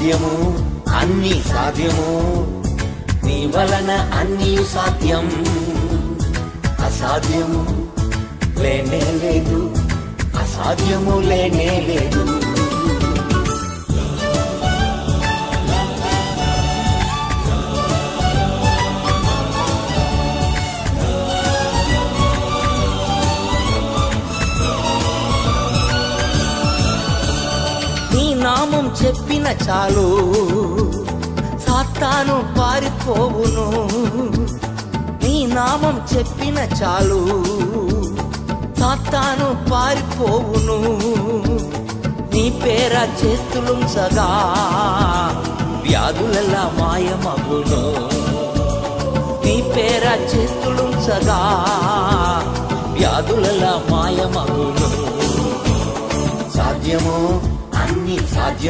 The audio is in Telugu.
సాధ్యము అన్ని సాధ్యము. నీ వలన అన్ని సాధ్యం. అసాధ్యము లేనే లేదు. అసాధ్యము లేనే లేదు. నామం చెప్పిన చాలు. సాతాను పారిపోవును. నీ నామం చెప్పిన చాలు. సాతాను పారిపోవును. నీ పేర చేతులుంచగా వ్యాధులలా మాయమగును. నీ పేర చేతులుంచగా వ్యాధులలా మాయమగును. సాధ్యము అన్ని సాధ్యం.